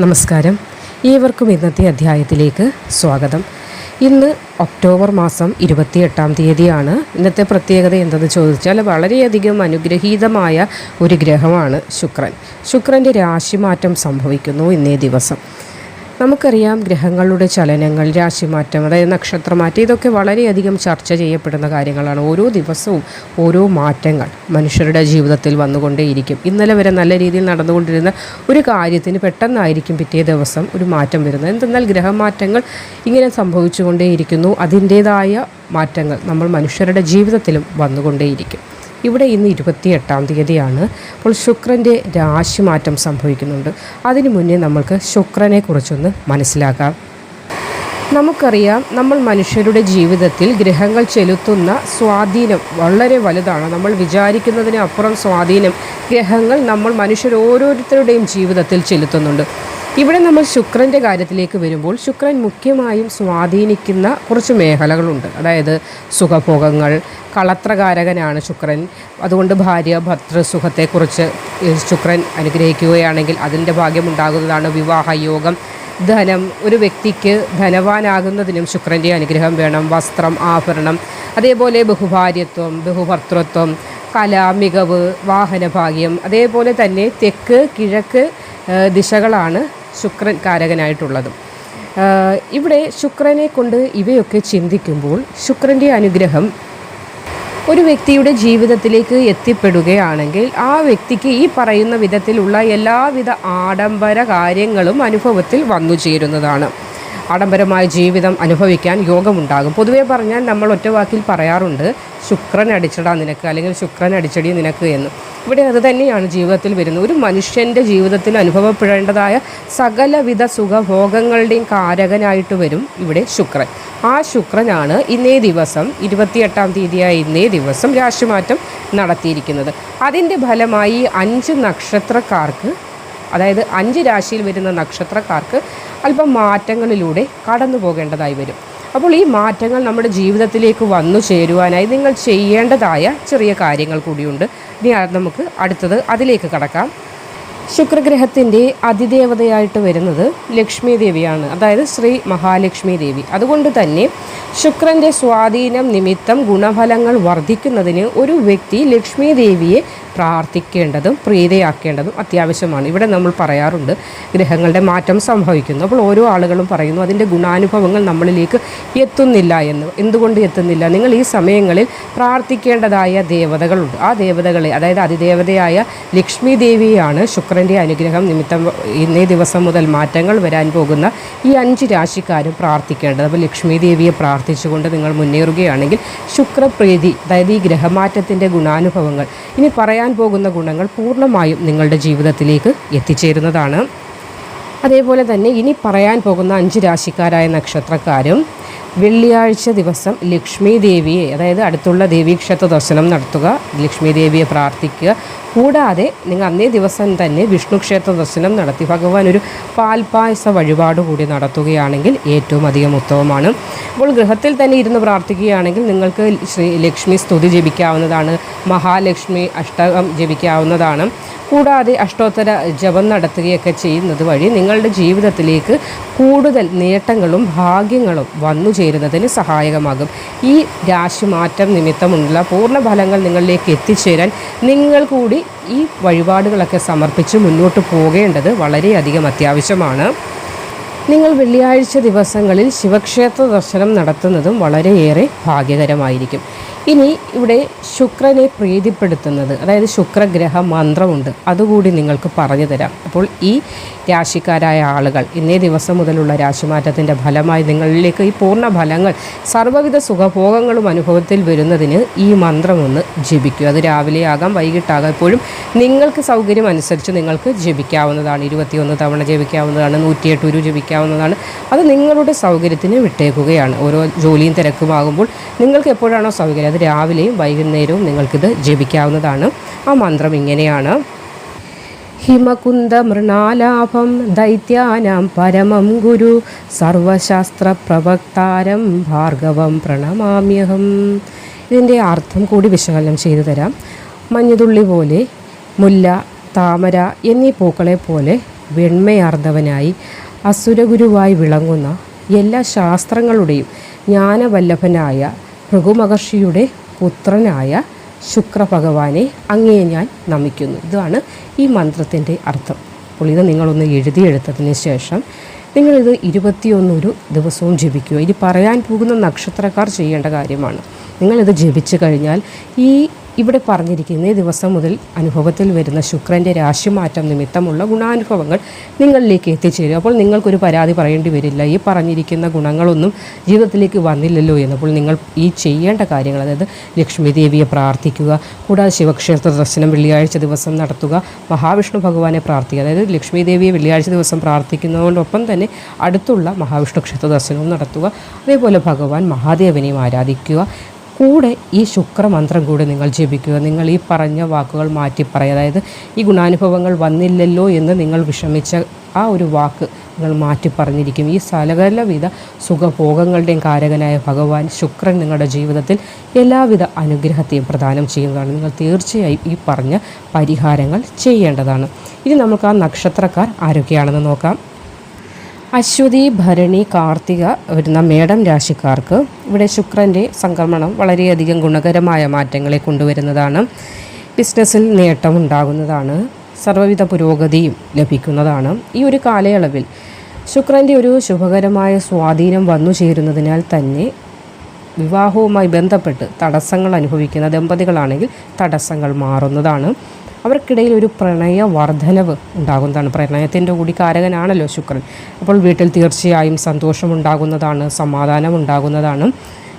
നമസ്കാരം. ഏവർക്കും ഇന്നത്തെ അധ്യായത്തിലേക്ക് സ്വാഗതം. ഇന്ന് ഒക്ടോബർ മാസം ഇരുപത്തിയെട്ടാം തീയതിയാണ്. ഇന്നത്തെ പ്രത്യേകത എന്തെന്ന് ചോദിച്ചാൽ വളരെയധികം അനുഗ്രഹീതമായ ഒരു ഗ്രഹമാണ് ശുക്രൻ. ശുക്രന്റെ രാശിമാറ്റം സംഭവിക്കുന്നു ഇന്നേ ദിവസം. നമുക്കറിയാം ഗ്രഹങ്ങളുടെ ചലനങ്ങൾ രാശിമാറ്റം അതായത് നക്ഷത്രമാറ്റം ഇതൊക്കെ വളരെയധികം ചർച്ച ചെയ്യപ്പെടുന്ന കാര്യങ്ങളാണ്. ഓരോ ദിവസവും ഓരോ മാറ്റങ്ങൾ മനുഷ്യരുടെ ജീവിതത്തിൽ വന്നുകൊണ്ടേയിരിക്കും. ഇന്നലെ വരെ നല്ല രീതിയിൽ നടന്നുകൊണ്ടിരുന്ന ഒരു കാര്യത്തിന് പെട്ടെന്നായിരിക്കും പിറ്റേ ദിവസം ഒരു മാറ്റം വരുന്നത്. എന്തെന്നാൽ ഗ്രഹമാറ്റങ്ങൾ ഇങ്ങനെ സംഭവിച്ചുകൊണ്ടേയിരിക്കുന്നു. അതിന്റേതായ മാറ്റങ്ങൾ നമ്മൾ മനുഷ്യരുടെ ജീവിതത്തിലും വന്നുകൊണ്ടേയിരിക്കും. ഇവിടെ ഇന്ന് ഇരുപത്തിയെട്ടാം തീയതിയാണ്. അപ്പോൾ ശുക്രന്റെ രാശിമാറ്റം സംഭവിക്കുന്നുണ്ട്. അതിനു മുന്നേ നമ്മൾക്ക് ശുക്രനെ കുറിച്ചൊന്ന് മനസ്സിലാക്കാം. നമുക്കറിയാം നമ്മൾ മനുഷ്യരുടെ ജീവിതത്തിൽ ഗ്രഹങ്ങൾ ചെലുത്തുന്ന സ്വാധീനം വളരെ വലുതാണ്. നമ്മൾ വിചാരിക്കുന്നതിനപ്പുറം സ്വാധീനം ഗ്രഹങ്ങൾ നമ്മൾ മനുഷ്യർ ഓരോരുത്തരുടെയും ജീവിതത്തിൽ ചെലുത്തുന്നുണ്ട്. ഇവിടെ നമ്മൾ ശുക്രന്റെ കാര്യത്തിലേക്ക് വരുമ്പോൾ ശുക്രൻ മുഖ്യമായും സ്വാധീനിക്കുന്ന കുറച്ച് മേഖലകളുണ്ട്. അതായത് സുഖഭോഗങ്ങൾ കളത്രകാരകനാണ് ശുക്രൻ. അതുകൊണ്ട് ഭാര്യ ഭർത്തൃസുഖത്തെക്കുറിച്ച് ശുക്രൻ അനുഗ്രഹിക്കുകയാണെങ്കിൽ അതിന്റെ ഭാഗ്യമുണ്ടാകുന്നതാണ് വിവാഹയോഗം ധനം ഒരു വ്യക്തിക്ക് ധനവാനാകുന്നതിനും ശുക്രന്റെ അനുഗ്രഹം വേണം. വസ്ത്രം ആഭരണം അതേപോലെ ബഹുഭാര്യത്വം ബഹുഭർത്തൃത്വം കല മികവ് വാഹനഭാഗ്യം അതേപോലെ തന്നെ തെക്ക് കിഴക്ക് ദിശകളാണ് ശുക്രൻ കാരകനായിട്ടുള്ളതും. ഇവിടെ ശുക്രനെ കൊണ്ട് ഇവയൊക്കെ ചിന്തിക്കുമ്പോൾ ശുക്രന്റെ അനുഗ്രഹം ഒരു വ്യക്തിയുടെ ജീവിതത്തിലേക്ക് എത്തിപ്പെടുകയാണെങ്കിൽ ആ വ്യക്തിക്ക് ഈ പറയുന്ന വിധത്തിലുള്ള എല്ലാവിധ ആഡംബര കാര്യങ്ങളും അനുഭവത്തിൽ വന്നു ചേരുന്നതാണ്. ആഡംബരമായ ജീവിതം അനുഭവിക്കാൻ യോഗമുണ്ടാകും. പൊതുവെ പറഞ്ഞാൽ നമ്മൾ ഒറ്റ വാക്കിൽ പറയാറുണ്ട് ശുക്രൻ അടിച്ചടാ നിനക്ക് അല്ലെങ്കിൽ ശുക്രൻ അടിച്ചടി നിനക്ക് എന്ന്. ഇവിടെ അത് തന്നെയാണ് ജീവിതത്തിൽ വരുന്നത്. ഒരു മനുഷ്യന്റെ ജീവിതത്തിൽ അനുഭവപ്പെടേണ്ടതായ സകലവിധ സുഖഭോഗങ്ങളുടെയും കാരകനായിട്ട് വരും ഇവിടെ ശുക്രൻ. ആ ശുക്രനാണ് ഇന്നേ ദിവസം ഇരുപത്തിയെട്ടാം തീയതിയായ ഇന്നേ ദിവസം രാശിമാറ്റം നടത്തിയിരിക്കുന്നത്. അതിന്റെ ഫലമായി അഞ്ച് നക്ഷത്രക്കാർക്ക് അതായത് അഞ്ച് രാശിയിൽ വരുന്ന നക്ഷത്രക്കാർക്ക് അല്പം മാറ്റങ്ങളിലൂടെ കടന്നു പോകേണ്ടതായി വരും. അപ്പോൾ ഈ മാറ്റങ്ങൾ നമ്മുടെ ജീവിതത്തിലേക്ക് വന്നു ചേരുവാനായി നിങ്ങൾ ചെയ്യേണ്ടതായ ചെറിയ കാര്യങ്ങൾ കൂടിയുണ്ട്. ഇനി നമുക്ക് അടുത്തത് അതിലേക്ക് കടക്കാം. ശുക്രഗ്രഹത്തിന്റെ അതിദേവതയായിട്ട് വരുന്നത് ലക്ഷ്മി ദേവിയാണ് അതായത് ശ്രീ മഹാലക്ഷ്മി ദേവി അതുകൊണ്ട് തന്നെ ശുക്രന്റെ സ്വാധീനം നിമിത്തം ഗുണഫലങ്ങൾ വർദ്ധിക്കുന്നതിന് ഒരു വ്യക്തി ലക്ഷ്മി ദേവിയെ പ്രാർത്ഥിക്കേണ്ടതും പ്രീതയാക്കേണ്ടതും അത്യാവശ്യമാണ്. ഇവിടെ നമ്മൾ പറയാറുണ്ട് ഗ്രഹങ്ങളുടെ മാറ്റം സംഭവിക്കുന്നു. അപ്പോൾ ഓരോ ആളുകളും പറയുന്നു അതിന്റെ ഗുണാനുഭവങ്ങൾ നമ്മളിലേക്ക് എത്തുന്നില്ല എന്ന്. എന്തുകൊണ്ട് എത്തുന്നില്ല? നിങ്ങൾ ഈ സമയങ്ങളിൽ പ്രാർത്ഥിക്കേണ്ടതായ ദേവതകളുണ്ട്. ആ ദേവതകളെ അതായത് അതിദേവതയായ ലക്ഷ്മി ദേവിയാണ് ശുക്രന്റെ അനുഗ്രഹം നിമിത്തം ഇന്നേ ദിവസം മുതൽ മാറ്റങ്ങൾ വരാൻ പോകുന്ന ഈ അഞ്ച് രാശിക്കാരും പ്രാർത്ഥിക്കേണ്ടത്. അപ്പോൾ ലക്ഷ്മി ദേവിയെ പ്രാർത്ഥിച്ചുകൊണ്ട് നിങ്ങൾ മുന്നേറുകയാണെങ്കിൽ ശുക്രപ്രീതി അതായത് ഈ ഗ്രഹമാറ്റത്തിന്റെ ഗുണാനുഭവങ്ങൾ ഇനി പറയാൻ പോകുന്ന ഗുണങ്ങൾ പൂർണമായും നിങ്ങളുടെ ജീവിതത്തിലേക്ക് എത്തിച്ചേരുന്നതാണ്. അതേപോലെ തന്നെ ഇനി പറയാൻ പോകുന്ന അഞ്ച് രാശിക്കാരായ നക്ഷത്രക്കാരും വെള്ളിയാഴ്ച ദിവസം ലക്ഷ്മി ദേവിയെ അതായത് അടുത്തുള്ള ദേവീക്ഷേത്ര ദർശനം നടത്തുക ലക്ഷ്മി ദേവിയെ പ്രാർത്ഥിക്കുക കൂടാതെ നിങ്ങൾ അന്നേ ദിവസം തന്നെ വിഷ്ണു ക്ഷേത്ര ദർശനം നടത്തി. ഭഗവാൻ ഒരു പാൽപായസ വഴിപാട് കൂടി നടത്തുകയാണെങ്കിൽ ഏറ്റവും അധികം ഉത്തമമാണ്. അപ്പോൾ ഗൃഹത്തിൽ തന്നെ ഇരുന്ന് പ്രാർത്ഥിക്കുകയാണെങ്കിൽ നിങ്ങൾക്ക് ശ്രീ ലക്ഷ്മി സ്തുതി ജപിക്കാവുന്നതാണ്. മഹാലക്ഷ്മി അഷ്ടകം ജപിക്കാവുന്നതാണ്. കൂടാതെ അഷ്ടോത്തര ജപം നടത്തുകയൊക്കെ ചെയ്യുന്നത് വഴി നിങ്ങളുടെ ജീവിതത്തിലേക്ക് കൂടുതൽ നേട്ടങ്ങളും ഭാഗ്യങ്ങളും വന്നു ചേരുന്നതിന് സഹായകമാകും. ഈ രാശിമാറ്റം നിമിത്തമുള്ള പൂർണ ഫലങ്ങൾ നിങ്ങളിലേക്ക് എത്തിച്ചേരാൻ നിങ്ങൾ കൂടി ഈ വഴിപാടുകളൊക്കെ സമർപ്പിച്ച് മുന്നോട്ട് പോകേണ്ടത് വളരെയധികം അത്യാവശ്യമാണ്. നിങ്ങൾ വെള്ളിയാഴ്ച ദിവസങ്ങളിൽ ശിവക്ഷേത്ര ദർശനം നടത്തുന്നതും വളരെയേറെ ഭാഗ്യകരമായിരിക്കും. ഇനി ഇവിടെ ശുക്രനെ പ്രീതിപ്പെടുത്തുന്നത് അതായത് ശുക്രഗ്രഹ മന്ത്രമുണ്ട്. അതുകൂടി നിങ്ങൾക്ക് പറഞ്ഞു തരാം. അപ്പോൾ ഈ രാശിക്കാരായ ആളുകൾ ഇന്നേ ദിവസം മുതലുള്ള രാശിമാറ്റത്തിന്റെ ഫലമായി നിങ്ങളിലേക്ക് ഈ പൂർണ ഫലങ്ങൾ സർവവിധ സുഖഭോഗങ്ങളും അനുഭവത്തിൽ വരുന്നതിന് ഈ മന്ത്രമൊന്ന് ജപിക്കുക. അത് രാവിലെ ആകാം വൈകിട്ടാകാം എപ്പോഴും നിങ്ങൾക്ക് സൗകര്യം അനുസരിച്ച് നിങ്ങൾക്ക് ജപിക്കാവുന്നതാണ്. ഇരുപത്തിയൊന്ന് തവണ ജപിക്കാവുന്നതാണ് നൂറ്റിയെട്ട് ഒരു ജപിക്കാവുന്നതാണ് അത് നിങ്ങളുടെ സൗകര്യത്തിന് വിട്ടേക്കുകയാണ്. ഓരോ ജോലിയും തിരക്കുമാകുമ്പോൾ നിങ്ങൾക്ക് എപ്പോഴാണോ സൗകര്യം? അത് രാവിലെയും വൈകുന്നേരവും നിങ്ങൾക്കിത് ജപിക്കാവുന്നതാണ്. ആ മന്ത്രം ഇങ്ങനെയാണ്. ഹിമകുന്ദ മൃണാലാഭം ദൈത്യാനാം പരമം ഗുരു സർവശാസ്ത്ര പ്രവക്താരം ഭാർഗവം പ്രണമാമ്യഹം. ഇതിന്റെ അർത്ഥം കൂടി വിശകലനം ചെയ്തു തരാം. മഞ്ഞുതുള്ളി പോലെ മുല്ല താമര എന്നീ പൂക്കളെ പോലെ വെണ്മയാർന്നവനായി അസുരഗുരുവായി വിളങ്ങുന്ന എല്ലാ ശാസ്ത്രങ്ങളുടെയും ജ്ഞാനവല്ലഭനായ ഭൃഗുമഹർഷിയുടെ പുത്രനായ ശുക്രഭഗവാനെ അങ്ങേ ഞാൻ നമിക്കുന്നു. ഇതാണ് ഈ മന്ത്രത്തിന്റെ അർത്ഥം. അപ്പോൾ ഇത് നിങ്ങളൊന്ന് എഴുതിയെടുത്തതിന് ശേഷം നിങ്ങളിത് ഇരുപത്തിയൊന്നൊരു ദിവസവും ജപിക്കുക. ഇനി പറയാൻ പോകുന്ന നക്ഷത്രക്കാർ ചെയ്യേണ്ട കാര്യമാണ്. നിങ്ങളിത് ജപിച്ചു കഴിഞ്ഞാൽ ഈ ഇവിടെ പറഞ്ഞിരിക്കുന്ന ദിവസം മുതൽ അനുഭവത്തിൽ വരുന്ന ശുക്രന്റെ രാശിമാറ്റം നിമിത്തമുള്ള ഗുണാനുഭവങ്ങൾ നിങ്ങളിലേക്ക് എത്തിച്ചേരും. അപ്പോൾ നിങ്ങൾക്കൊരു പരാതി പറയേണ്ടി വരില്ല. ഈ പറഞ്ഞിരിക്കുന്ന ഗുണങ്ങളൊന്നും ജീവിതത്തിലേക്ക് വന്നില്ലല്ലോ എന്നപ്പോൾ നിങ്ങൾ ഈ ചെയ്യേണ്ട കാര്യങ്ങൾ അതായത് ലക്ഷ്മി ദേവിയെ പ്രാർത്ഥിക്കുക കൂടാതെ ശിവക്ഷേത്ര ദർശനം വെള്ളിയാഴ്ച ദിവസം നടത്തുക മഹാവിഷ്ണു ഭഗവാനെ പ്രാർത്ഥിക്കുക അതായത് ലക്ഷ്മി ദേവിയെ വെള്ളിയാഴ്ച ദിവസം പ്രാർത്ഥിക്കുന്നതോടൊപ്പം തന്നെ അടുത്തുള്ള മഹാവിഷ്ണു ക്ഷേത്ര ദർശനവും നടത്തുക അതേപോലെ ഭഗവാൻ മഹാദേവനെയും ആരാധിക്കുക കൂടെ ഈ ശുക്രമന്ത്രം കൂടെ നിങ്ങൾ ജപിക്കുക. നിങ്ങൾ ഈ പറഞ്ഞ വാക്കുകൾ മാറ്റി പറയുക. അതായത് ഈ ഗുണാനുഭവങ്ങൾ വന്നില്ലല്ലോ എന്ന് നിങ്ങൾ വിഷമിച്ച ആ ഒരു വാക്ക് നിങ്ങൾ മാറ്റി പറഞ്ഞിരിക്കും. ഈ സകലവിധ സുഖഭോഗങ്ങളുടെയും കാരകനായ ഭഗവാൻ ശുക്രൻ നിങ്ങളുടെ ജീവിതത്തിൽ എല്ലാവിധ അനുഗ്രഹത്തെയും പ്രദാനം ചെയ്യുന്നതാണ്. നിങ്ങൾ തീർച്ചയായും ഈ പറഞ്ഞ പരിഹാരങ്ങൾ ചെയ്യേണ്ടതാണ്. ഇനി നമുക്ക് ആ നക്ഷത്രക്കാർ ആരൊക്കെയാണെന്ന് നോക്കാം. അശ്വതി ഭരണി കാർത്തിക വരുന്ന മേടം രാശിക്കാർക്ക് ഇവിടെ ശുക്രന്റെ സംക്രമണം വളരെയധികം ഗുണകരമായ മാറ്റങ്ങളെ കൊണ്ടുവരുന്നതാണ്. ബിസിനസ്സിൽ നേട്ടമുണ്ടാകുന്നതാണ് സർവവിധ പുരോഗതിയും ലഭിക്കുന്നതാണ്. ഈ ഒരു കാലയളവിൽ ശുക്രന്റെ ഒരു ശുഭകരമായ സ്വാധീനം വന്നു ചേരുന്നതിനാൽ തന്നെ വിവാഹവുമായി ബന്ധപ്പെട്ട് തടസ്സങ്ങൾ അനുഭവിക്കുന്ന ദമ്പതികളാണെങ്കിൽ തടസ്സങ്ങൾ മാറുന്നതാണ്. അവർക്കിടയിൽ ഒരു പ്രണയ വർധനവ് ഉണ്ടാകുന്നതാണ്. പ്രണയത്തിന്റെ കൂടി കാരകനാണല്ലോ ശുക്രൻ. അപ്പോൾ വീട്ടിൽ തീർച്ചയായും സന്തോഷമുണ്ടാകുന്നതാണ് സമാധാനം ഉണ്ടാകുന്നതാണ്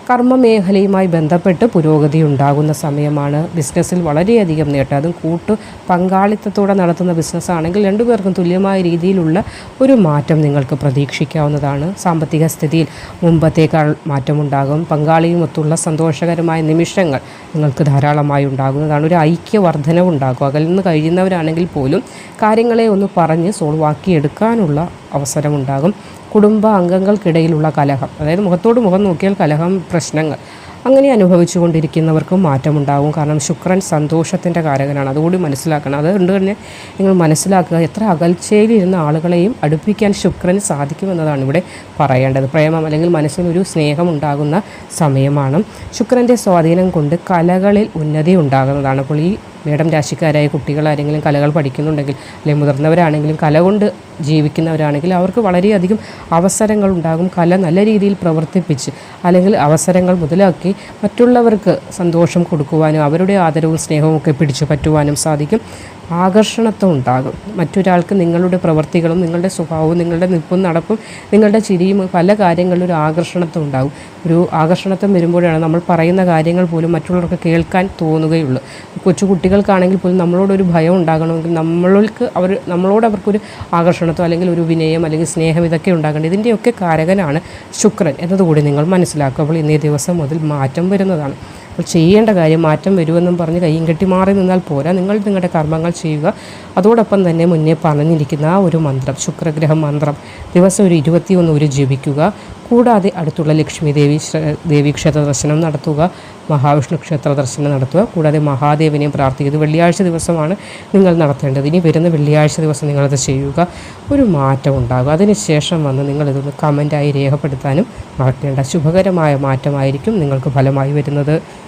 കർമ്മമേഖലയുമായി ബന്ധപ്പെട്ട് പുരോഗതി ഉണ്ടാകുന്ന സമയമാണ് ബിസിനസ്സിൽ വളരെയധികം നേട്ടം. അതും കൂട്ട് പങ്കാളിത്തത്തോടെ നടത്തുന്ന ബിസിനസ്സാണെങ്കിൽ രണ്ടുപേർക്കും തുല്യമായ രീതിയിലുള്ള ഒരു മാറ്റം നിങ്ങൾക്ക് പ്രതീക്ഷിക്കാവുന്നതാണ്. സാമ്പത്തിക സ്ഥിതിയിൽ മുമ്പത്തേക്കാൾ മാറ്റമുണ്ടാകും. പങ്കാളിയുമൊത്തുള്ള സന്തോഷകരമായ നിമിഷങ്ങൾ നിങ്ങൾക്ക് ധാരാളമായി ഉണ്ടാകുന്നതാണ്. ഒരു ഐക്യവർദ്ധനവുണ്ടാകും. അകലിൽ നിന്ന് കഴിയുന്നവരാണെങ്കിൽ പോലും കാര്യങ്ങളെ ഒന്ന് പറഞ്ഞ് സോൾവ് ആക്കിയെടുക്കാനുള്ള അവസരമുണ്ടാകും. കുടുംബ അംഗങ്ങൾക്കിടയിലുള്ള കലഹം അതായത് മുഖത്തോട് മുഖം നോക്കിയാൽ കലഹം പ്രശ്നങ്ങൾ അങ്ങനെ അനുഭവിച്ചു കൊണ്ടിരിക്കുന്നവർക്കും മാറ്റമുണ്ടാകും കാരണം ശുക്രൻ സന്തോഷത്തിന്റെ കാരകനാണ്. അതുകൂടി മനസ്സിലാക്കണം. അതുകൊണ്ട് തന്നെ നിങ്ങൾ മനസ്സിലാക്കുക എത്ര അകൽച്ചയിലിരുന്ന ആളുകളെയും അടുപ്പിക്കാൻ ശുക്രന് സാധിക്കുമെന്നതാണ് ഇവിടെ പറയേണ്ടത്. പ്രേമം അല്ലെങ്കിൽ മനസ്സിനൊരു സ്നേഹം ഉണ്ടാകുന്ന സമയമാണ്. ശുക്രന്റെ സ്വാധീനം കൊണ്ട് കലകളിൽ ഉന്നതി ഉണ്ടാകുന്നതാണ്. അപ്പോൾ ഈ മേഡം രാശിക്കാരായ കുട്ടികൾ ആരെങ്കിലും കലകൾ പഠിക്കുന്നുണ്ടെങ്കിൽ അല്ലെങ്കിൽ മുതിർന്നവരാണെങ്കിലും കല കൊണ്ട് ജീവിക്കുന്നവരാണെങ്കിൽ അവർക്ക് വളരെയധികം അവസരങ്ങൾ ഉണ്ടാകും. കല നല്ല രീതിയിൽ പ്രവർത്തിപ്പിച്ച് അല്ലെങ്കിൽ അവസരങ്ങൾ മുതലാക്കി മറ്റുള്ളവർക്ക് സന്തോഷം കൊടുക്കുവാനും അവരുടെ ആദരവും സ്നേഹവും ഒക്കെ പിടിച്ചു പറ്റുവാനും സാധിക്കും. ആകർഷണത്വം ഉണ്ടാകും മറ്റൊരാൾക്ക് നിങ്ങളുടെ പ്രവൃത്തികളും നിങ്ങളുടെ സ്വഭാവവും നിങ്ങളുടെ നിൽപ്പും നടപ്പും നിങ്ങളുടെ ചിരിയും പല കാര്യങ്ങളിലും ഒരു ആകർഷണത്വം ഉണ്ടാകും ഒരു ആകർഷണത്വം വരുമ്പോഴാണ് നമ്മൾ പറയുന്ന കാര്യങ്ങൾ പോലും മറ്റുള്ളവർക്ക് കേൾക്കാൻ തോന്നുകയുള്ളൂ. കൊച്ചു കുട്ടികൾക്കാണെങ്കിൽ പോലും നമ്മളോടൊരു ഭയം ഉണ്ടാകണമെങ്കിൽ നമ്മൾക്ക് അവർ നമ്മളോട് അവർക്കൊരു ആകർഷണത്വം അല്ലെങ്കിൽ ഒരു വിനയം അല്ലെങ്കിൽ സ്നേഹം ഇതൊക്കെ ഉണ്ടാകേണ്ടത് ഇതിന്റെയൊക്കെ കാരകനാണ് ശുക്രൻ എന്നതുകൂടി നിങ്ങൾ മനസ്സിലാക്കുക. അപ്പോൾ ഇന്നേ ദിവസം മുതൽ മാറ്റം വരുന്നതാണ്. അപ്പോൾ ചെയ്യേണ്ട കാര്യം മാറ്റം വരുമെന്നും പറഞ്ഞ് കയ്യും കെട്ടി മാറി നിന്നാൽ പോരാ. നിങ്ങൾ നിങ്ങളുടെ കർമ്മങ്ങൾ ചെയ്യുക. അതോടൊപ്പം തന്നെ മുന്നേ പറഞ്ഞിരിക്കുന്ന ആ ഒരു മന്ത്രം ശുക്രഗ്രഹ മന്ത്രം. ദിവസം ഒരു ഇരുപത്തിയൊന്ന് ഒരു ജപിക്കുക. കൂടാതെ അടുത്തുള്ള ലക്ഷ്മി ദേവി ദേവി ക്ഷേത്ര ദർശനം നടത്തുക. മഹാവിഷ്ണു ക്ഷേത്ര ദർശനം നടത്തുക. കൂടാതെ മഹാദേവനെയും പ്രാർത്ഥിക്കുക. വെള്ളിയാഴ്ച ദിവസമാണ് നിങ്ങൾ നടത്തേണ്ടത്. ഇനി വരുന്ന വെള്ളിയാഴ്ച ദിവസം നിങ്ങളത് ചെയ്യുക. ഒരു മാറ്റം ഉണ്ടാകും. അതിനുശേഷം വന്ന് നിങ്ങളിതൊന്ന് കമന്റായി രേഖപ്പെടുത്താനും മറക്കേണ്ട. ശുഭകരമായ മാറ്റമായിരിക്കും നിങ്ങൾക്ക് ഫലമായി വരുന്നത്.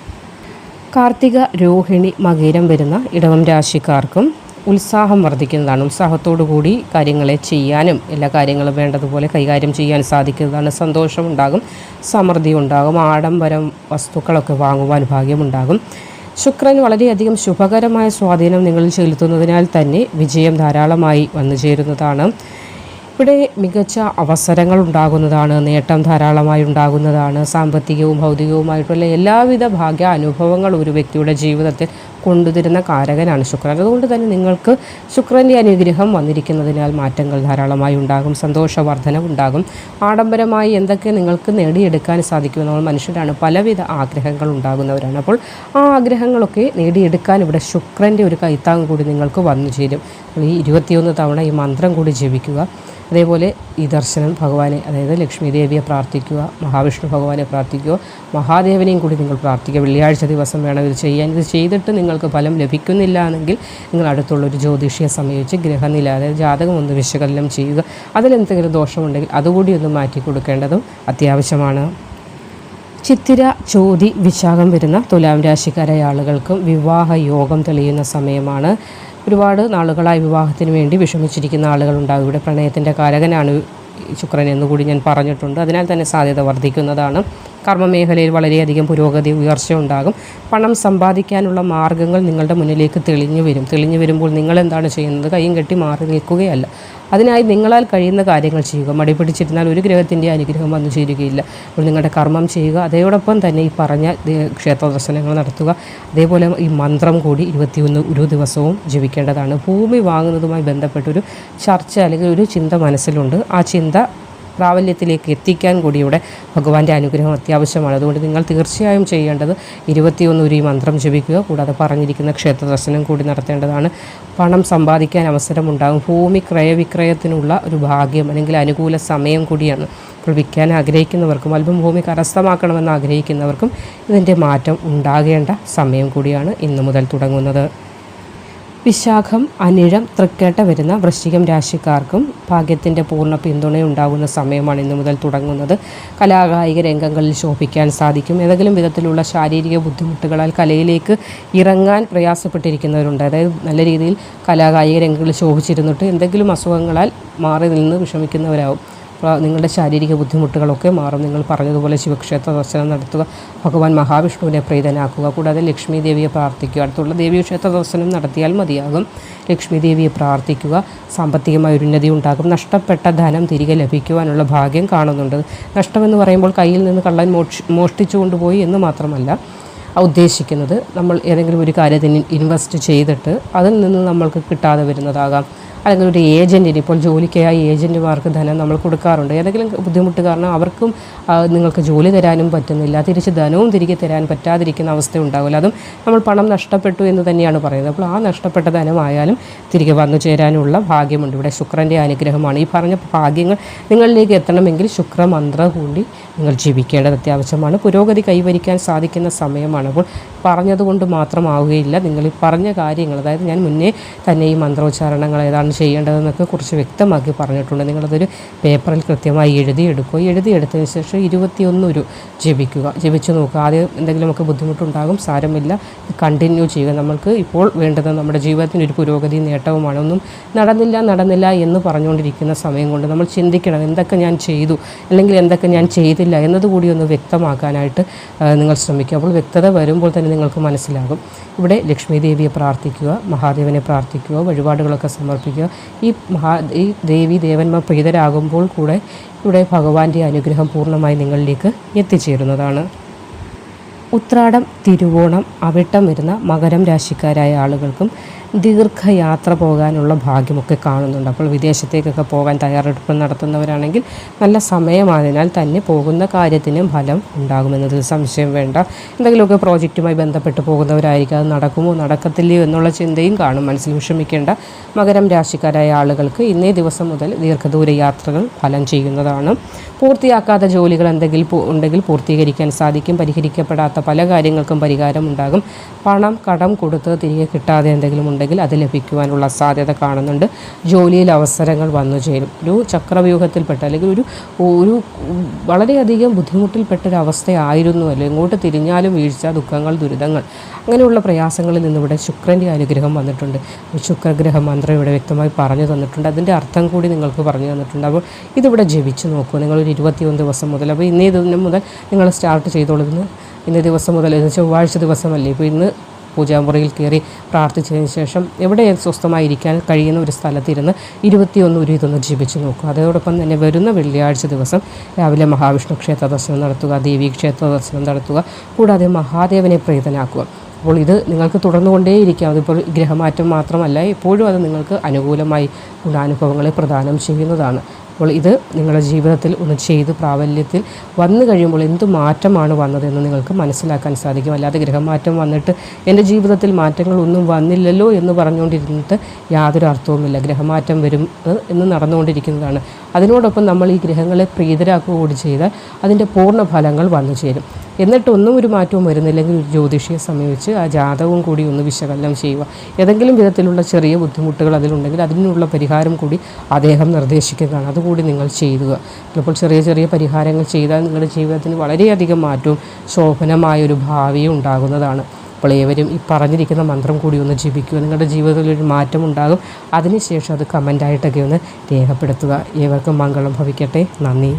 കാർത്തിക രോഹിണി മകീരം വരുന്ന ഇടവം രാശിക്കാർക്കും ഉത്സാഹം വർദ്ധിക്കുന്നതാണ്. ഉത്സാഹത്തോടു കൂടി കാര്യങ്ങളെ ചെയ്യാനും എല്ലാ കാര്യങ്ങളും വേണ്ടതുപോലെ കൈകാര്യം ചെയ്യാൻ സാധിക്കുന്നതാണ്. സന്തോഷമുണ്ടാകും സമൃദ്ധി ഉണ്ടാകും ആഡംബരം വസ്തുക്കളൊക്കെ വാങ്ങുവാൻ ഭാഗ്യമുണ്ടാകും. ശുക്രൻ വളരെയധികം ശുഭകരമായ സ്വാധീനം നിങ്ങളിൽ ചെലുത്തുന്നതിനാൽ തന്നെ വിജയം ധാരാളമായി വന്നു ചേരുന്നതാണ് ഇവിടെ മികച്ച അവസരങ്ങൾ ഉണ്ടാകുന്നതാണ് നേട്ടം ധാരാളമായി ഉണ്ടാകുന്നതാണ് സാമ്പത്തികവും ഭൗതികവുമായിട്ടുള്ള എല്ലാവിധ ഭാഗ്യ അനുഭവങ്ങളും ഒരു വ്യക്തിയുടെ ജീവിതത്തിൽ കൊണ്ടുതരുന്ന കാരകനാണ് ശുക്രൻ. അതുകൊണ്ട് തന്നെ നിങ്ങൾക്ക് ശുക്രന്റെ അനുഗ്രഹം വന്നിരിക്കുന്നതിനാൽ മാറ്റങ്ങൾ ധാരാളമായി ഉണ്ടാകും സന്തോഷവർദ്ധനം ഉണ്ടാകും. ആഡംബരമായി എന്തൊക്കെ നിങ്ങൾക്ക് നേടിയെടുക്കാൻ സാധിക്കും നമ്മൾ മനുഷ്യരാണ് പലവിധ ആഗ്രഹങ്ങൾ ഉണ്ടാകുന്നവരാണ്. അപ്പോൾ ആ ആഗ്രഹങ്ങളൊക്കെ നേടിയെടുക്കാൻ ഇവിടെ ശുക്രന്റെ ഒരു കൈത്താങ് കൂടി നിങ്ങൾക്ക് വന്നു ചേരും ഈ ഇരുപത്തിയൊന്ന് തവണ ഈ മന്ത്രം കൂടി ജപിക്കുക. അതേപോലെ ഈ ദർശനം ഭഗവാനെ അതായത് ലക്ഷ്മി ദേവിയെ പ്രാർത്ഥിക്കുക മഹാവിഷ്ണു ഭഗവാനെ പ്രാർത്ഥിക്കുക മഹാദേവനെയും കൂടി നിങ്ങൾ പ്രാർത്ഥിക്കുക. വെള്ളിയാഴ്ച ദിവസം വേണം ഇത് ചെയ്യാൻ. ഇത് ചെയ്തിട്ട് നിങ്ങൾക്ക് ഫലം ലഭിക്കുന്നില്ല എന്നെങ്കിൽ നിങ്ങൾ അടുത്തുള്ളൊരു ജ്യോതിഷിയെ സമീപിച്ച് ഗ്രഹനില അതായത് ജാതകം ഒന്ന് വിശകലനം ചെയ്യുക. അതിലെന്തെങ്കിലും ദോഷമുണ്ടെങ്കിൽ അതുകൂടി ഒന്ന് മാറ്റി കൊടുക്കേണ്ടതും അത്യാവശ്യമാണ്. ചിത്തിര ചോതി വിശാഖം വരുന്ന തുലാം രാശിക്കാരായ ആളുകൾക്കും വിവാഹ യോഗം തെളിയുന്ന സമയമാണ്. ഒരുപാട് നാളുകളായി വിവാഹത്തിന് വേണ്ടി വിഷമിച്ചിരിക്കുന്ന ആളുകളുണ്ടാകും ഇവിടെ പ്രണയത്തിന്റെ കാരകനാണ് ശുക്രൻ എന്നുകൂടി ഞാൻ പറഞ്ഞിട്ടുണ്ട്. അതിനാൽ തന്നെ സാധ്യത വർദ്ധിക്കുന്നതാണ്. കർമ്മമേഖലയിൽ വളരെയധികം പുരോഗതി ഉയർച്ച ഉണ്ടാകും. പണം സമ്പാദിക്കാനുള്ള മാർഗങ്ങൾ നിങ്ങളുടെ മുന്നിലേക്ക് തെളിഞ്ഞു വരും. തെളിഞ്ഞു വരുമ്പോൾ നിങ്ങൾ എന്താണ് ചെയ്യുന്നത്? കൈയും കെട്ടി മാറി നിൽക്കുകയല്ല. അതിനായി നിങ്ങളാൽ കഴിയുന്ന കാര്യങ്ങൾ ചെയ്യുക. മടിപിടിച്ചിരുന്നാൽ ഒരു ഗ്രഹത്തിന്റെ അനുഗ്രഹം വന്നു ചേരുകയില്ല. അപ്പോൾ നിങ്ങളുടെ കർമ്മം ചെയ്യുക. അതോടൊപ്പം തന്നെ ഈ പറഞ്ഞ ക്ഷേത്ര ദർശനങ്ങൾ നടത്തുക. അതേപോലെ ഈ മന്ത്രം കൂടി ഇരുപത്തിയൊന്ന് ഒരു ദിവസവും ജപിക്കേണ്ടതാണ്. ഭൂമി വാങ്ങുന്നതുമായി ബന്ധപ്പെട്ടൊരു ചർച്ച അല്ലെങ്കിൽ ഒരു ചിന്ത മനസ്സിലുണ്ട്. ആ ചിന്ത പ്രാബല്യത്തിലേക്ക് എത്തിക്കാൻ കൂടി ഇവിടെ ഭഗവാന്റെ അനുഗ്രഹം അത്യാവശ്യമാണ്. അതുകൊണ്ട് നിങ്ങൾ തീർച്ചയായും ചെയ്യേണ്ടത് ഇരുപത്തിയൊന്ന് ഒരു മന്ത്രം ജപിക്കുക. കൂടാതെ പറഞ്ഞിരിക്കുന്ന ക്ഷേത്ര ദർശനം കൂടി നടത്തേണ്ടതാണ്. പണം സമ്പാദിക്കാൻ അവസരമുണ്ടാകും. ഭൂമി ക്രയവിക്രയത്തിനുള്ള ഒരു ഭാഗ്യം അല്ലെങ്കിൽ അനുകൂല സമയം കൂടിയാണ്. അപ്പോൾ വിൽക്കാൻ ആഗ്രഹിക്കുന്നവർക്കും അല്പം ഭൂമി കരസ്ഥമാക്കണമെന്ന് ആഗ്രഹിക്കുന്നവർക്കും ഇതിന്റെ മാറ്റം ഉണ്ടാകേണ്ട സമയം കൂടിയാണ് ഇന്നു മുതൽ തുടങ്ങുന്നത്. വിശാഖം അനിഴം തൃക്കേട്ട വരുന്ന വൃശ്ചികം രാശിക്കാർക്കും ഭാഗ്യത്തിന്റെ പൂർണ പിന്തുണയുണ്ടാകുന്ന സമയമാണ് ഇന്നു മുതൽ തുടങ്ങുന്നത്. കലാകായിക രംഗങ്ങളിൽ ശോഭിക്കാൻ സാധിക്കും. ഏതെങ്കിലും വിധത്തിലുള്ള ശാരീരിക ബുദ്ധിമുട്ടുകളാൽ കലയിലേക്ക് ഇറങ്ങാൻ പ്രയാസപ്പെട്ടിരിക്കുന്നവരുണ്ട്. അതായത് നല്ല രീതിയിൽ കലാകായിക രംഗങ്ങളിൽ ശോഭിച്ചിരുന്നിട്ട് എന്തെങ്കിലും അസുഖങ്ങളാൽ മാറി നിന്ന് വിഷമിക്കുന്നവരാവും. നിങ്ങളുടെ ശാരീരിക ബുദ്ധിമുട്ടുകളൊക്കെ മാറും. നിങ്ങൾ പറഞ്ഞതുപോലെ ശിവക്ഷേത്ര ദർശനം നടത്തുക ഭഗവാൻ മഹാവിഷ്ണുവിനെ പ്രീതനാക്കുക കൂടാതെ ലക്ഷ്മി ദേവിയെ പ്രാർത്ഥിക്കുക. അടുത്തുള്ള ദേവീ ക്ഷേത്ര ദർശനം നടത്തിയാൽ മതിയാകും. ലക്ഷ്മി ദേവിയെ പ്രാർത്ഥിക്കുക സാമ്പത്തികമായ ഉന്നതി ഉണ്ടാകും. നഷ്ടപ്പെട്ട ധനം തിരികെ ലഭിക്കുവാനുള്ള ഭാഗ്യം കാണുന്നുണ്ട്. നഷ്ടമെന്ന് പറയുമ്പോൾ കയ്യിൽ നിന്ന് കള്ളൻ മോഷ് മോഷ്ടിച്ചു കൊണ്ടുപോയി എന്ന് മാത്രമല്ല ഉദ്ദേശിക്കുന്നത് നമ്മൾ ഏതെങ്കിലും ഒരു കാര്യത്തിന് ഇൻവെസ്റ്റ് ചെയ്തിട്ട് അതിൽ നിന്ന് നമ്മൾക്ക് കിട്ടാതെ വരുന്നതാകാം. അല്ലെങ്കിൽ ഒരു ഏജന്റിന് ഇപ്പോൾ ജോലിക്കായി ഏജന്റുമാർക്ക് ധനം നമ്മൾ കൊടുക്കാറുണ്ട്. ഏതെങ്കിലും ബുദ്ധിമുട്ട് കാരണം അവർക്കും നിങ്ങൾക്ക് ജോലി തരാനും പറ്റുന്നില്ല. തിരിച്ച് ധനവും തിരികെ തരാൻ പറ്റാതിരിക്കുന്ന അവസ്ഥ ഉണ്ടാവില്ല അതും നമ്മൾ പണം നഷ്ടപ്പെട്ടു എന്ന് തന്നെയാണ് പറയുന്നത്. അപ്പോൾ ആ നഷ്ടപ്പെട്ട ധനമായാലും തിരികെ വന്നു ചേരാനുള്ള ഭാഗ്യമുണ്ട്. ഇവിടെ ശുക്രന്റെ അനുഗ്രഹമാണ്. ഈ പറഞ്ഞ ഭാഗ്യങ്ങൾ നിങ്ങളിലേക്ക് എത്തണമെങ്കിൽ ശുക്രമന്ത്ര കൂടി നിങ്ങൾ ജീവിക്കേണ്ടത് അത്യാവശ്യമാണ്. പുരോഗതി കൈവരിക്കാൻ സാധിക്കുന്ന സമയമാണ്. അപ്പോൾ പറഞ്ഞതുകൊണ്ട് മാത്രമാവുകയില്ല. നിങ്ങൾ ഈ പറഞ്ഞ കാര്യങ്ങൾ അതായത് ഞാൻ മുന്നേ തന്നെ ഈ മന്ത്രോച്ചാരണങ്ങൾ ഏതാണ് ചെയ്യേണ്ടതെന്നൊക്കെ കുറിച്ച് വ്യക്തമാക്കി പറഞ്ഞിട്ടുണ്ട്. നിങ്ങളതൊരു പേപ്പറിൽ കൃത്യമായി എഴുതിയെടുക്കുക എഴുതിയെടുത്തതിന് ശേഷം ഇരുപത്തിയൊന്ന് ഒരു ജപിക്കുക. ജപിച്ച് നോക്കുക. ആദ്യം എന്തെങ്കിലും നമുക്ക് ബുദ്ധിമുട്ടുണ്ടാകും സാരമില്ല. കണ്ടിന്യൂ ചെയ്യുക. നമ്മൾക്ക് ഇപ്പോൾ വേണ്ടത് നമ്മുടെ ജീവിതത്തിന് ഒരു പുരോഗതി നേട്ടവുമാണ്. ഒന്നും നടന്നില്ല നടന്നില്ല എന്ന് പറഞ്ഞുകൊണ്ടിരിക്കുന്ന സമയം കൊണ്ട് നമ്മൾ ചിന്തിക്കണം എന്തൊക്കെ ഞാൻ ചെയ്തു അല്ലെങ്കിൽ എന്തൊക്കെ ഞാൻ ചെയ്തില്ല എന്നതുകൂടി ഒന്ന് വ്യക്തമാക്കാനായിട്ട് നിങ്ങൾ ശ്രമിക്കുക. അപ്പോൾ വ്യക്തത വരുമ്പോൾ തന്നെ നിങ്ങൾക്ക് മനസ്സിലാകും. ഇവിടെ ലക്ഷ്മി ദേവിയെ പ്രാർത്ഥിക്കുക മഹാദേവനെ പ്രാർത്ഥിക്കുക വഴിപാടുകളൊക്കെ സമർപ്പിക്കുക. ഈ മഹാ ഈ ദേവി ദേവന്മാർ പ്രീതരാകുമ്പോൾ കൂടെ ഇവിടെ ഭഗവാന്റെ അനുഗ്രഹം പൂർണമായി നിങ്ങളിലേക്ക് എത്തിച്ചേരുന്നതാണ്. ഉത്രാടം തിരുവോണം അവിട്ടം വരുന്ന മകരം രാശിക്കാരായ ആളുകൾക്കും ദീർഘയാത്ര പോകാനുള്ള ഭാഗ്യമൊക്കെ കാണുന്നുണ്ട്. അപ്പോൾ വിദേശത്തേക്കൊക്കെ പോകാൻ തയ്യാറെടുപ്പ് നടത്തുന്നവരാണെങ്കിൽ നല്ല സമയമായതിനാൽ തന്നെ പോകുന്ന കാര്യത്തിന് ഫലം ഉണ്ടാകുമെന്നതിൽ സംശയം വേണ്ട. എന്തെങ്കിലുമൊക്കെ പ്രോജക്റ്റുമായി ബന്ധപ്പെട്ട് പോകുന്നവരായിരിക്കും. അത് നടക്കുമോ നടക്കത്തില്ലയോ എന്നുള്ള ചിന്തയും കാണും. മനസ്സിൽ വിഷമിക്കേണ്ട മകരം രാശിക്കാരായ ആളുകൾക്ക് ഇന്നേ ദിവസം മുതൽ ദീർഘദൂര യാത്രകൾ ഫലം ചെയ്യുന്നതാണ്. പൂർത്തിയാക്കാത്ത ജോലികൾ എന്തെങ്കിലും ഉണ്ടെങ്കിൽ പൂർത്തീകരിക്കാൻ സാധിക്കും. പരിഹരിക്കപ്പെടാത്ത പല കാര്യങ്ങൾക്കും പരിഹാരം ഉണ്ടാകും. പണം കടം കൊടുത്ത് തിരികെ കിട്ടാതെ എന്തെങ്കിലും ഉണ്ടെങ്കിൽ അത് ലഭിക്കുവാനുള്ള സാധ്യത കാണുന്നുണ്ട്. ജോലിയിൽ അവസരങ്ങൾ വന്നു ചേരും. ഒരു ചക്രവ്യൂഹത്തിൽപ്പെട്ട അല്ലെങ്കിൽ ഒരു ഒരു വളരെയധികം ബുദ്ധിമുട്ടിൽപ്പെട്ട ഒരു അവസ്ഥയായിരുന്നു അല്ലേ? ഇങ്ങോട്ട് തിരിഞ്ഞാലും വീഴ്ച ദുഃഖങ്ങൾ ദുരിതങ്ങൾ അങ്ങനെയുള്ള പ്രയാസങ്ങളിൽ നിന്നിവിടെ ശുക്രന്റെ അനുഗ്രഹം വന്നിട്ടുണ്ട്. ശുക്രഗ്രഹ മന്ത്രം ഇവിടെ വ്യക്തമായി പറഞ്ഞു തന്നിട്ടുണ്ട്. അതിന്റെ അർത്ഥം കൂടി നിങ്ങൾക്ക് പറഞ്ഞു തന്നിട്ടുണ്ട്. അപ്പോൾ ഇതിവിടെ ജപിച്ച് നോക്കൂ. നിങ്ങളൊരു ഇരുപത്തിയൊന്ന് ദിവസം മുതൽ അപ്പോൾ ഇന്നേ ദിനം മുതൽ നിങ്ങൾ സ്റ്റാർട്ട് ചെയ്തോളൂ. ഇന്ന് ദിവസം മുതൽ ചൊവ്വാഴ്ച ദിവസമല്ലേ? ഇപ്പോൾ ഇന്ന് പൂജാമുറിയിൽ കയറി പ്രാർത്ഥിച്ചതിന് ശേഷം എവിടെ സ്വസ്ഥമായിരിക്കാൻ കഴിയുന്ന ഒരു സ്ഥലത്തിരുന്ന് ഇരുപത്തിയൊന്ന് ഒരു ഇതൊന്ന് ജീവിച്ച് നോക്കുക. അതോടൊപ്പം തന്നെ വരുന്ന വെള്ളിയാഴ്ച ദിവസം രാവിലെ മഹാവിഷ്ണു ക്ഷേത്ര ദർശനം നടത്തുക ദേവീ ക്ഷേത്ര ദർശനം നടത്തുക കൂടാതെ മഹാദേവനെ പ്രീതനാക്കുക. അപ്പോൾ ഇത് നിങ്ങൾക്ക് തുടർന്നുകൊണ്ടേയിരിക്കാം. അതിപ്പോൾ ഗ്രഹമാറ്റം മാത്രമല്ല എപ്പോഴും അത് നിങ്ങൾക്ക് അനുകൂലമായി ഗുണാനുഭവങ്ങളെ പ്രദാനം ചെയ്യുന്നതാണ്. അപ്പോൾ ഇത് നിങ്ങളുടെ ജീവിതത്തിൽ ഒന്ന് ചെയ്ത് പ്രാബല്യത്തിൽ വന്നു കഴിയുമ്പോൾ എന്ത് മാറ്റമാണ് വന്നതെന്ന് നിങ്ങൾക്ക് മനസ്സിലാക്കാൻ സാധിക്കും. അല്ലാതെ ഗ്രഹമാറ്റം വന്നിട്ട് എന്റെ ജീവിതത്തിൽ മാറ്റങ്ങൾ ഒന്നും വന്നില്ലല്ലോ എന്ന് പറഞ്ഞുകൊണ്ടിരുന്നിട്ട് യാതൊരു അർത്ഥവുമില്ല. ഗ്രഹമാറ്റം വരും എന്ന് നടന്നുകൊണ്ടിരിക്കുന്നതാണ്. അതിനോടൊപ്പം നമ്മൾ ഈ ഗ്രഹങ്ങളെ പ്രീതരാക്കുക കൂടി ചെയ്താൽ അതിന്റെ പൂർണ ഫലങ്ങൾ വന്നു ചേരും. എന്നിട്ടൊന്നും ഒരു മാറ്റവും വരുന്നില്ലെങ്കിൽ ഒരു ജ്യോതിഷിയെ സമീപിച്ച് ആ ജാതകവും കൂടി ഒന്ന് വിശകലനം ചെയ്യുക. ഏതെങ്കിലും വിധത്തിലുള്ള ചെറിയ ബുദ്ധിമുട്ടുകൾ അതിലുണ്ടെങ്കിൽ അതിനുള്ള പരിഹാരം കൂടി അദ്ദേഹം നിർദ്ദേശിക്കുന്നതാണ് അതുകൂടി നിങ്ങൾ ചെയ്യുക. ചിലപ്പോൾ ചെറിയ ചെറിയ പരിഹാരങ്ങൾ ചെയ്താൽ നിങ്ങളുടെ ജീവിതത്തിന് വളരെയധികം മാറ്റവും ശോഭനമായൊരു ഭാവിയും ഉണ്ടാകുന്നതാണ്. അപ്പോൾ ഏവരും ഈ പറഞ്ഞിരിക്കുന്ന മന്ത്രം കൂടി ഒന്ന് ജപിക്കുക. നിങ്ങളുടെ ജീവിതത്തിൽ ഒരു മാറ്റം ഉണ്ടാകും. അതിനുശേഷം അത് കമന്റായിട്ടൊക്കെ ഒന്ന് രേഖപ്പെടുത്തുക. ഏവർക്കും മംഗളം ഭവിക്കട്ടെ. നന്ദി.